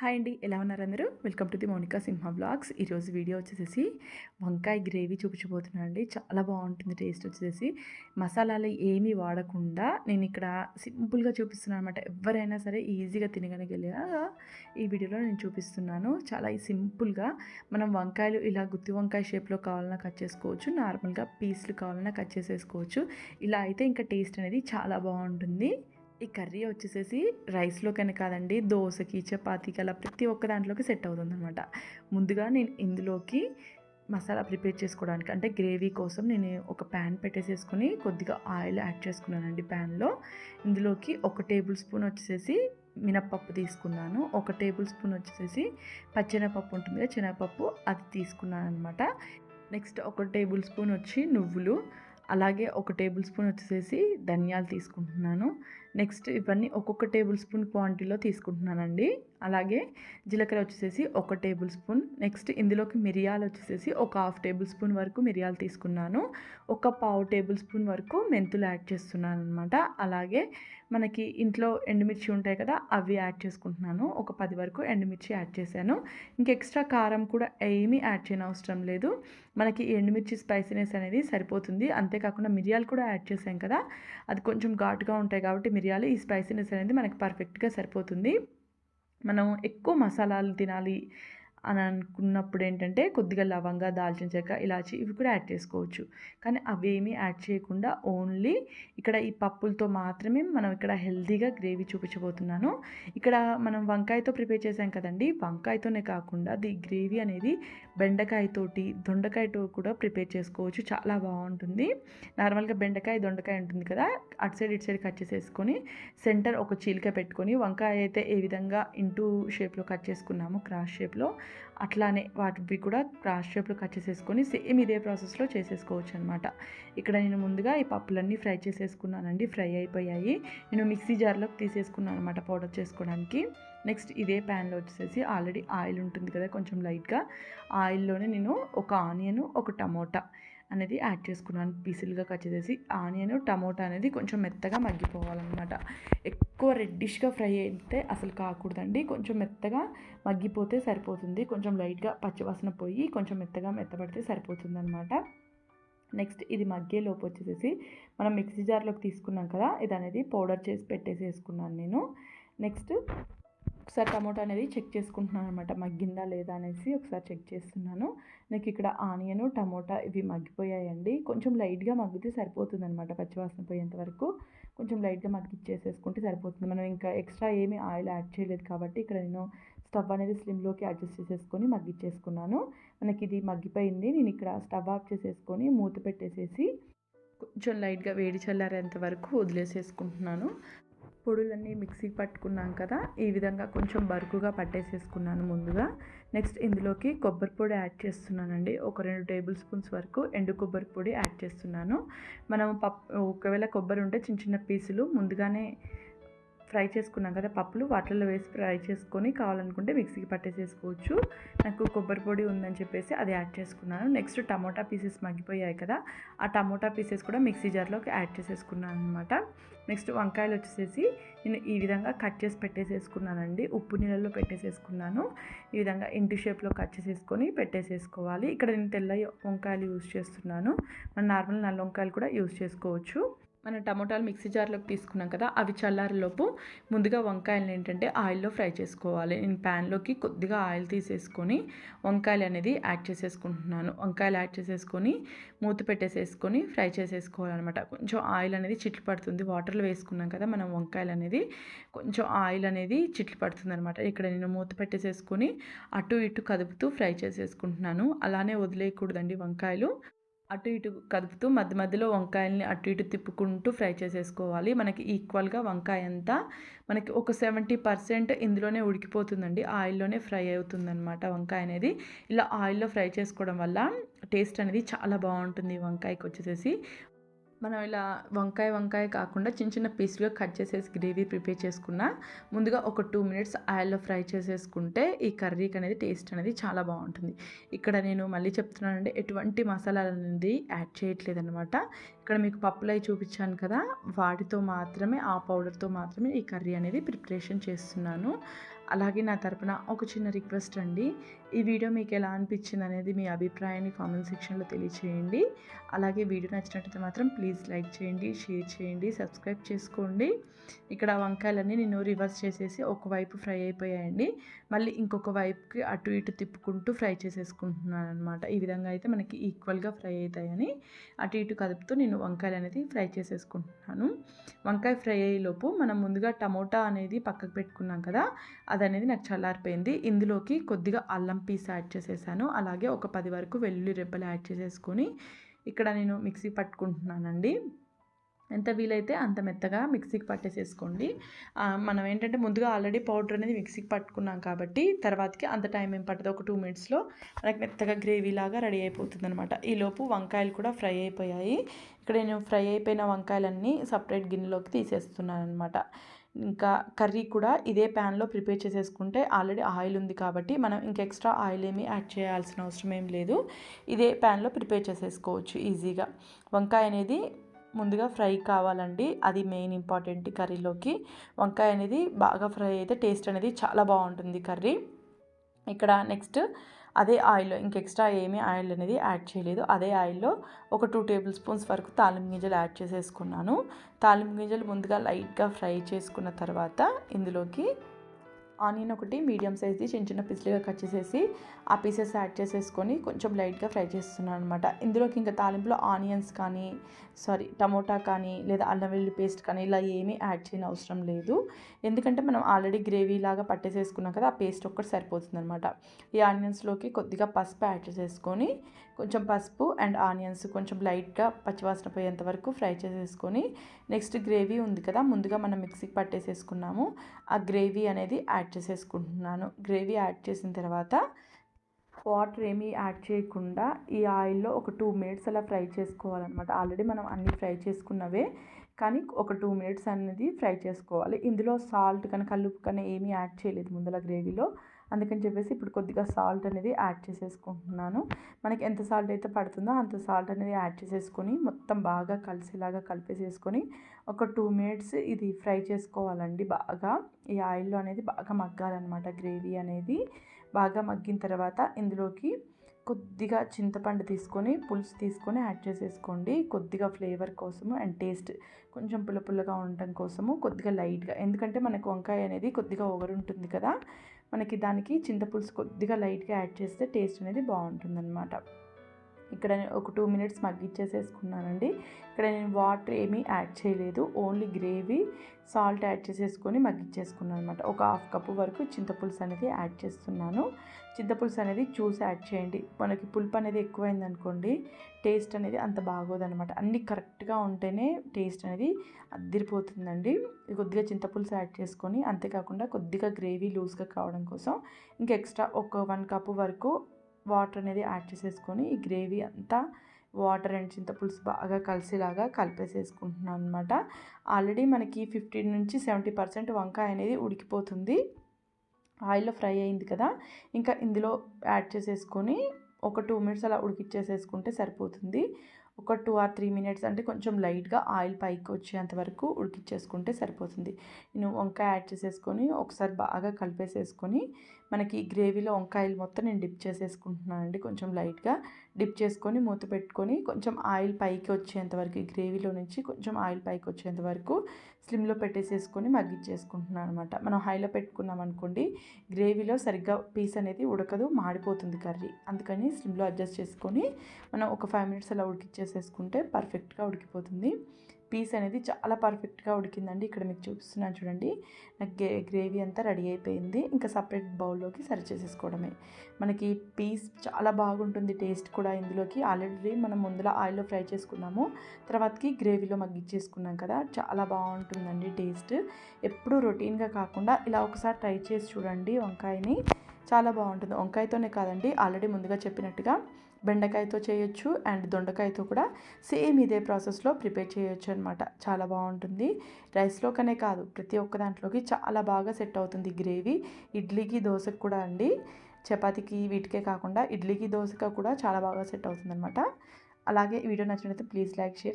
Hi అండి ఎలా ఉన్నారు అందరూ? Welcome to the Monika Simha blogs ఈరోజు వీడియో వచ్చేసి వంకాయ గ్రేవీ చూపించబోతున్నాను అండి చాలా బాగుంటుంది టేస్ట్ వచ్చేసి మసాలాలు ఏమీ వాడకుండా నేను ఇక్కడ సింపుల్గా చూపిస్తున్నాను అనమాట ఎవరైనా సరే ఈజీగా తినగలిగేలాగా ఈ వీడియోలో నేను చూపిస్తున్నాను. చాలా సింపుల్గా మనం వంకాయలు ఇలా గుత్తి వంకాయ షేప్లో కావాలన్నా కట్ చేసుకోవచ్చు. నార్మల్గా పీస్లు కావాలన్నా కట్ చేసేసుకోవచ్చు. ఇలా అయితే ఇంకా టేస్ట్ అనేది చాలా బాగుంటుంది. ఈ కర్రీ వచ్చేసేసి రైస్లోకని కాదండి దోశకి చపాతీకి అలా ప్రతి ఒక్క దాంట్లోకి సెట్ అవుతుంది అనమాట ముందుగా నేను ఇందులోకి మసాలా ప్రిపేర్ చేసుకోవడానికి అంటే గ్రేవీ కోసం నేను ఒక ప్యాన్ పెట్టేసేసుకొని కొద్దిగా ఆయిల్ యాడ్ చేసుకున్నానండి ప్యాన్లో. ఇందులోకి ఒక టేబుల్ స్పూన్ వచ్చేసేసి మినప్పప్పు తీసుకున్నాను. ఒక టేబుల్ స్పూన్ వచ్చేసేసి పచ్చెనపప్పు ఉంటుంది కదా శనగపప్పు అది తీసుకున్నాను అనమాట నెక్స్ట్ ఒక టేబుల్ స్పూన్ వచ్చి నువ్వులు. అలాగే ఒక టేబుల్ స్పూన్ వచ్చేసి ధనియాలు తీసుకుంటున్నాను. నెక్స్ట్ ఇవన్నీ ఒక్కొక్క టేబుల్ స్పూన్ క్వాంటిటీలో తీసుకుంటున్నానండి. అలాగే జీలకర్ర వచ్చేసి ఒక టేబుల్ స్పూన్. నెక్స్ట్ ఇందులోకి మిరియాలు వచ్చేసి ఒక హాఫ్ టేబుల్ స్పూన్ వరకు మిరియాలు తీసుకున్నాను. ఒక పావు టేబుల్ స్పూన్ వరకు మెంతులు యాడ్ చేస్తున్నాను అనమాట అలాగే మనకి ఇంట్లో ఎండుమిర్చి ఉంటాయి కదా అవి యాడ్ చేసుకుంటున్నాను. ఒక పది వరకు ఎండుమిర్చి యాడ్ చేశాను. ఇంక ఎక్స్ట్రా కారం కూడా ఏమీ యాడ్ చేయని అవసరం లేదు. మనకి ఎండుమిర్చి స్పైసీనెస్ అనేది సరిపోతుంది. అంతేకాకుండా మిరియాలు కూడా యాడ్ చేసాం కదా అది కొంచెం ఘాటుగా ఉంటాయి కాబట్టి మిరియాలు ఈ స్పైసీనెస్ అనేది మనకి పర్ఫెక్ట్గా సరిపోతుంది. మనం ఎక్కువ మసాలాలు తినాలి అని అనుకున్నప్పుడు ఏంటంటే కొద్దిగా లవంగా దాల్చిన చెక్క ఇలాచి ఇవి కూడా యాడ్ చేసుకోవచ్చు. కానీ అవేమీ యాడ్ చేయకుండా ఓన్లీ ఇక్కడ ఈ పప్పులతో మాత్రమే మనం ఇక్కడ హెల్తీగా గ్రేవీ చూపించబోతున్నాను. ఇక్కడ మనం వంకాయతో ప్రిపేర్ చేసాం కదండి. వంకాయతోనే కాకుండా ది గ్రేవీ అనేది బెండకాయతోటి దొండకాయతో కూడా ప్రిపేర్ చేసుకోవచ్చు. చాలా బాగుంటుంది. నార్మల్గా బెండకాయ దొండకాయ ఉంటుంది కదా. అటు సైడ్ ఇటు సైడ్ కట్ చేసేసుకొని సెంటర్ ఒక చీలిక పెట్టుకొని వంకాయ అయితే ఏ విధంగా ఇంటూ షేప్లో కట్ చేసుకున్నాము క్రాస్ షేప్లో అట్లానే వాటివి కూడా క్రాస్ షేప్లు కట్ చేసేసుకొని సేమ్ ఇదే ప్రాసెస్లో చేసేసుకోవచ్చు అనమాట ఇక్కడ నేను ముందుగా ఈ పప్పులన్నీ ఫ్రై చేసేసుకున్నానండి. ఫ్రై అయిపోయాయి. నేను మిక్సీ జార్లోకి తీసేసుకున్నాను అనమాట పౌడర్ చేసుకోవడానికి. నెక్స్ట్ ఇదే ప్యాన్లో వచ్చేసి ఆల్రెడీ ఆయిల్ ఉంటుంది కదా కొంచెం లైట్గా. ఆయిల్లోనే నేను ఒక ఆనియన్ ఒక టమోటా అనేది యాడ్ చేసుకున్నాను. పీసులుగా కట్ చేసేసి ఆనియన్ టమోటా అనేది కొంచెం మెత్తగా మగ్గిపోవాలన్నమాట. ఎక్కువ రెడ్డిష్గా ఫ్రై అయితే అసలు కాకూడదండి. కొంచెం మెత్తగా మగ్గిపోతే సరిపోతుంది. కొంచెం లైట్గా పచ్చివాసన పోయి కొంచెం మెత్తగా మెత్తపడితే సరిపోతుంది అనమాట నెక్స్ట్ ఇది మగ్గే లోపు వచ్చేసేసి మనం మిక్సీ జార్లోకి తీసుకున్నాం కదా ఇది అనేది పౌడర్ చేసి పెట్టేసి వేసుకున్నాను నేను. నెక్స్ట్ ఒకసారి టమోటా అనేది చెక్ చేసుకుంటున్నాను అనమాట మగ్గిందా లేదా అనేసి ఒకసారి చెక్ చేస్తున్నాను. నాకు ఇక్కడ ఆనియన్ టమోటా ఇవి మగ్గిపోయాయండి. కొంచెం లైట్గా మగ్గితే సరిపోతుంది అనమాట పచ్చివాసన పోయేంత వరకు. కొంచెం లైట్గా మగ్గిచ్చేసేసుకుంటే సరిపోతుంది. మనం ఇంకా ఎక్స్ట్రా ఏమీ ఆయిల్ యాడ్ చేయలేదు కాబట్టి ఇక్కడ నేను స్టవ్ అనేది స్లిమ్లోకి అడ్జస్ట్ చేసేసుకొని మగ్గిచ్చేసుకున్నాను. మనకి ఇది మగ్గిపోయింది. నేను ఇక్కడ స్టవ్ ఆఫ్ చేసేసుకొని మూత పెట్టేసేసి కొంచెం లైట్గా వేడి చల్లారేంత వరకు వదిలేసేసుకుంటున్నాను. పొడులన్నీ మిక్సీకి పట్టుకున్నాం కదా ఈ విధంగా కొంచెం బరుకుగా పట్టేసేసుకున్నాను ముందుగా. నెక్స్ట్ ఇందులోకి కొబ్బరి పొడి యాడ్ చేస్తున్నానండి. ఒక రెండు టేబుల్ స్పూన్స్ వరకు ఎండు కొబ్బరి పొడి యాడ్ చేస్తున్నాను. మనం పప్పు ఒకవేళ కొబ్బరి ఉంటే చిన్న చిన్న పీసులు ముందుగానే ఫ్రై చేసుకున్నాం కదా పప్పులు వాటిల్లో వేసి ఫ్రై చేసుకొని కావాలనుకుంటే మిక్సీకి పట్టేసేసుకోవచ్చు. నాకు కొబ్బరి పొడి ఉందని చెప్పేసి అది యాడ్ చేసుకున్నాను. నెక్స్ట్ టమోటా పీసెస్ మగ్గిపోయాయి కదా ఆ టమోటా పీసెస్ కూడా మిక్సీ జార్లోకి యాడ్ చేసేసుకున్నాను అనమాట నెక్స్ట్ వంకాయలు వచ్చేసేసి నేను ఈ విధంగా కట్ చేసి పెట్టేసేసుకున్నానండి. ఉప్పు నీళ్ళలో పెట్టేసేసుకున్నాను. ఈ విధంగా ఇంటి షేప్లో కట్ చేసేసుకొని పెట్టేసేసుకోవాలి. ఇక్కడ నేను తెల్ల వంకాయలు యూజ్ చేస్తున్నాను. మన నార్మల్ నల్ల వంకాయలు కూడా యూజ్ చేసుకోవచ్చు. మన టమోటాలు మిక్సీ జార్లోకి తీసుకున్నాం కదా అవి చల్లారిలోపు ముందుగా వంకాయలు ఏంటంటే ఆయిల్లో ఫ్రై చేసుకోవాలి. నేను ప్యాన్లోకి కొద్దిగా ఆయిల్ తీసేసుకొని వంకాయలు అనేది యాడ్ చేసేసుకుంటున్నాను. వంకాయలు యాడ్ చేసేసుకొని మూత పెట్టేసేసుకొని ఫ్రై చేసేసుకోవాలన్నమాట. కొంచెం ఆయిల్ అనేది చిట్లు పడుతుంది. వాటర్లో వేసుకున్నాం కదా మనం వంకాయలు అనేది కొంచెం ఆయిల్ అనేది చిట్లు పడుతుంది అనమాట ఇక్కడ నేను మూత పెట్టేసేసుకొని అటు ఇటు కదుపుతూ ఫ్రై చేసేసుకుంటున్నాను. అలానే వదిలేయకూడదండి వంకాయలు. అటు ఇటు కదుపుతూ మధ్య మధ్యలో వంకాయల్ని అటు ఇటు తిప్పుకుంటూ ఫ్రై చేసేసుకోవాలి. మనకి ఈక్వల్గా వంకాయ అంతా మనకి ఒక సెవెంటీ పర్సెంట్ ఇందులోనే ఉడికిపోతుందండి. ఆయిల్లోనే ఫ్రై అవుతుందన్నమాట వంకాయ అనేది. ఇలా ఆయిల్లో ఫ్రై చేసుకోవడం వల్ల టేస్ట్ అనేది చాలా బాగుంటుంది వంకాయకి వచ్చేసేసి. మనం ఇలా వంకాయ వంకాయ కాకుండా చిన్న చిన్న పీసులుగా కట్ చేసేసి గ్రేవీ ప్రిపేర్ చేసుకున్న ముందుగా ఒక టూ మినిట్స్ ఆయిల్లో ఫ్రై చేసేసుకుంటే ఈ కర్రీకి అనేది టేస్ట్ అనేది చాలా బాగుంటుంది. ఇక్కడ నేను మళ్ళీ చెప్తున్నానండి ఎటువంటి మసాలాలు అనేది యాడ్ చేయట్లేదు అనమాట ఇక్కడ మీకు పప్పులు అవి చూపించాను కదా వాటితో మాత్రమే ఆ పౌడర్తో మాత్రమే ఈ కర్రీ అనేది ప్రిపరేషన్ చేస్తున్నాను. అలాగే నా తరపున ఒక చిన్న రిక్వెస్ట్ అండి. ఈ వీడియో మీకు ఎలా అనిపించింది అనేది మీ అభిప్రాయాన్ని కామెంట్ సెక్షన్లో తెలియచేయండి. అలాగే వీడియో నచ్చినట్టయితే మాత్రం ప్లీజ్ లైక్ చేయండి షేర్ చేయండి సబ్స్క్రైబ్ చేసుకోండి. ఇక్కడ వంకాయలన్నీ నేను రివర్స్ చేసేసి ఒకవైపు ఫ్రై అయిపోయాయండి. మళ్ళీ ఇంకొక వైపుకి అటు ఇటు తిప్పుకుంటూ ఫ్రై చేసేసుకుంటున్నాను అనమాట ఈ విధంగా అయితే మనకి ఈక్వల్గా ఫ్రై అవుతాయని అటు ఇటు కదుపుతూ నేను వంకాయలు అనేది ఫ్రై చేసేసుకుంటున్నాను. వంకాయ ఫ్రై అయ్యేలోపు మనం ముందుగా టమోటా అనేది పక్కకు పెట్టుకున్నాం కదా అది అనేది నాకు చల్లారిపోయింది ఇందులోకి కొద్దిగా అల్లం పీస్ యాడ్ చేసేసాను. అలాగే ఒక పది వరకు వెల్లుల్లి రెబ్బలు యాడ్ చేసేసుకొని ఇక్కడ నేను మిక్సీ పట్టుకుంటున్నానండి. ఎంత వీలైతే అంత మెత్తగా మిక్సీకి పట్టేసేసుకోండి. మనం ఏంటంటే ముందుగా ఆల్రెడీ పౌడర్ అనేది మిక్సీకి పట్టుకున్నాం కాబట్టి తర్వాతకి అంత టైం ఏం పట్టదు. ఒక టూ మినిట్స్లో మనకి మెత్తగా గ్రేవీ లాగా రెడీ అయిపోతుంది అనమాట ఈలోపు వంకాయలు కూడా ఫ్రై అయిపోయాయి. ఇక్కడ నేను ఫ్రై అయిపోయిన వంకాయలన్నీ సపరేట్ గిన్నెలోకి తీసేస్తున్నాను అనమాట ఇంకా కర్రీ కూడా ఇదే ప్యాన్లో ప్రిపేర్ చేసేసుకుంటే ఆల్రెడీ ఆయిల్ ఉంది కాబట్టి మనం ఇంక ఎక్స్ట్రా ఆయిల్ ఏమీ యాడ్ చేయాల్సిన అవసరం ఏం లేదు. ఇదే ప్యాన్లో ప్రిపేర్ చేసేసుకోవచ్చు ఈజీగా. వంకాయ అనేది ముందుగా ఫ్రై కావాలండి. అది మెయిన్ ఇంపార్టెంట్ కర్రీలోకి. వంకాయ అనేది బాగా ఫ్రై అయితే టేస్ట్ అనేది చాలా బాగుంటుంది కర్రీ. ఇక్కడ నెక్స్ట్ అదే ఆయిల్లో ఇంక ఎక్స్ట్రా ఏమీ ఆయిల్ అనేది యాడ్ చేయలేదు. అదే ఆయిల్లో ఒక టూ టేబుల్ స్పూన్స్ వరకు తాలింపు గింజలు యాడ్ చేసేసుకున్నాను. తాలింపు గింజలు ముందుగా లైట్గా ఫ్రై చేసుకున్న తర్వాత ఇందులోకి ఆనియన్ ఒకటి మీడియం సైజ్ది చిన్న చిన్న పీసులుగా కట్ చేసేసి ఆ పీసెస్ యాడ్ చేసేసుకొని కొంచెం లైట్గా ఫ్రై చేస్తున్నాను అనమాట ఇందులోకి ఇంకా తాలింపులో ఆనియన్స్ కానీ సారీ టమోటా కానీ లేదా అల్లం వెల్లుల్లి పేస్ట్ కానీ ఇలా ఏమీ యాడ్ చేయని అవసరం లేదు. ఎందుకంటే మనం ఆల్రెడీ గ్రేవీ లాగా పట్టేసేసుకున్నాం కదా ఆ పేస్ట్ ఒక్కటి సరిపోతుంది అనమాట ఈ ఆనియన్స్లోకి కొద్దిగా పసుపు యాడ్ చేసేసుకొని కొంచెం పసుపు అండ్ ఆనియన్స్ కొంచెం లైట్గా పచ్చివాసన పోయేంత వరకు ఫ్రై చేసేసుకొని నెక్స్ట్ గ్రేవీ ఉంది కదా ముందుగా మనం మిక్సీకి పట్టేసేసుకున్నాము. ఆ గ్రేవీ అనేది యాడ్ యాడ్ చేసేసుకుంటున్నాను. గ్రేవీ యాడ్ చేసిన తర్వాత వాటర్ ఏమీ యాడ్ చేయకుండా ఈ ఆయిల్లో ఒక టూ మినిట్స్ అలా ఫ్రై చేసుకోవాలన్నమాట. ఆల్రెడీ మనం అన్నీ ఫ్రై చేసుకున్నవే కానీ ఒక టూ మినిట్స్ అనేది ఫ్రై చేసుకోవాలి. ఇందులో సాల్ట్ కానీ కల్లుపు కానీ ఏమీ యాడ్ చేయలేదు ముందల గ్రేవీలో. అందుకని చెప్పేసి ఇప్పుడు కొద్దిగా సాల్ట్ అనేది యాడ్ చేసేసుకుంటున్నాను. మనకి ఎంత సాల్ట్ అయితే పడుతుందో అంత సాల్ట్ అనేది యాడ్ చేసేసుకొని మొత్తం బాగా కలిసేలాగా కలిపేసేసుకొని ఒక టూ మినిట్స్ ఇది ఫ్రై చేసుకోవాలండి బాగా. ఈ ఆయిల్లో అనేది బాగా మగ్గాలన్నమాట గ్రేవీ అనేది. బాగా మగ్గిన తర్వాత ఇందులోకి కొద్దిగా చింతపండు తీసుకొని పులుసు తీసుకొని యాడ్ చేసేసుకోండి. కొద్దిగా ఫ్లేవర్ కోసము అండ్ టేస్ట్ కొంచెం పుల్ల పుల్లగా ఉండటం కోసము కొద్దిగా లైట్గా. ఎందుకంటే మనకు వంకాయ అనేది కొద్దిగా ఒగరుంటుంది కదా మనకి దానికి చింతపులుసు కొద్దిగా లైట్గా యాడ్ చేస్తే టేస్ట్ అనేది బాగుంటుందన్నమాట. ఇక్కడ ఒక టూ మినిట్స్ మగ్గిచ్చేసేసుకున్నానండి ఇక్కడ నేను వాటర్ ఏమీ యాడ్ చేయలేదు. ఓన్లీ గ్రేవీ సాల్ట్ యాడ్ చేసేసుకొని మగ్గిచ్చేసుకున్నాను అనమాట ఒక హాఫ్ కప్పు వరకు చింతపులుసు అనేది యాడ్ చేస్తున్నాను. చింతపులుసు అనేది చూసి యాడ్ చేయండి. మనకి పులుపు అనేది ఎక్కువైంది అనుకోండి టేస్ట్ అనేది అంత బాగోదనమాట అన్నీ కరెక్ట్గా ఉంటేనే టేస్ట్ అనేది అద్దరిపోతుందండి. కొద్దిగా చింతపులుసు యాడ్ చేసుకొని అంతేకాకుండా కొద్దిగా గ్రేవీ లూజ్గా కావడం కోసం ఇంకా ఎక్స్ట్రా ఒక వన్ కప్పు వరకు వాటర్ అనేది యాడ్ చేసేసుకొని ఈ గ్రేవీ అంతా వాటర్ అండ్ చింతపులుసు బాగా కలిసేలాగా కలిపేసేసుకుంటున్నాను అనమాట ఆల్రెడీ మనకి ఫిఫ్టీన్ నుంచి సెవెంటీ పర్సెంట్ వంకాయ అనేది ఉడికిపోతుంది. ఆయిల్లో ఫ్రై అయింది కదా ఇంకా ఇందులో యాడ్ చేసేసుకొని ఒక టూ మినిట్స్ అలా ఉడికిచ్చేసేసుకుంటే సరిపోతుంది. ఒక టూ ఆర్ త్రీ మినిట్స్ అంటే కొంచెం లైట్గా ఆయిల్ పైకి వచ్చేంత వరకు ఉడికిచ్చేసుకుంటే సరిపోతుంది. నేను వంకాయ యాడ్ చేసేసుకొని ఒకసారి బాగా కలిపేసేసుకొని మనకి గ్రేవీలో వంకాయలు మొత్తం నేను డిప్ చేసేసుకుంటున్నానండి. కొంచెం లైట్గా డిప్ చేసుకొని మూత పెట్టుకొని కొంచెం ఆయిల్ పైకి వచ్చేంత వరకు గ్రేవీలో నుంచి కొంచెం ఆయిల్ పైకి వచ్చేంత వరకు స్లిమ్లో పెట్టేసేసుకొని మగ్గిచ్చేసుకుంటున్నాను అనమాట మనం హైలో పెట్టుకున్నాం అనుకోండి గ్రేవీలో సరిగ్గా పీస్ అనేది ఉడకదు మాడిపోతుంది కర్రీ. అందుకని స్లిమ్లో అడ్జస్ట్ చేసుకొని మనం ఒక ఫైవ్ మినిట్స్ అలా ఉడికిచ్చేసేసుకుంటే పర్ఫెక్ట్గా ఉడికిపోతుంది. పీస్ అనేది చాలా పర్ఫెక్ట్గా ఉడికిందండి. ఇక్కడ మీకు చూపిస్తున్నాను చూడండి. నాకు గ్రేవీ అంతా రెడీ అయిపోయింది. ఇంకా సపరేట్ బౌల్లోకి సర్వ్ చేసేసుకోవడమే. మనకి పీస్ చాలా బాగుంటుంది టేస్ట్ కూడా ఇందులోకి. ఆల్రెడీ మనం ముందులో ఆయిల్లో ఫ్రై చేసుకున్నాము. తర్వాతకి గ్రేవీలో మగ్గిచ్చేసుకున్నాం కదా. చాలా బాగుంటుందండి టేస్ట్. ఎప్పుడూ రొటీన్గా కాకుండా ఇలా ఒకసారి ట్రై చేసి చూడండి వంకాయని. చాలా బాగుంటుంది. వంకాయతోనే కాదండి ఆల్రెడీ ముందుగా చెప్పినట్టుగా బెండకాయతో చేయొచ్చు అండ్ దొండకాయతో కూడా సేమ్ ఇదే ప్రాసెస్లో ప్రిపేర్ చేయొచ్చు అనమాట చాలా బాగుంటుంది. రైస్లోకనే కాదు ప్రతి ఒక్క దాంట్లోకి చాలా బాగా సెట్ అవుతుంది గ్రేవీ. ఇడ్లీకి దోశకు కూడా అండి. చపాతీకి వీటికే కాకుండా ఇడ్లీకి దోశగా కూడా చాలా బాగా సెట్ అవుతుంది అనమాట అలాగే వీడియో నచ్చినట్లయితే ప్లీజ్ లైక్ షేర్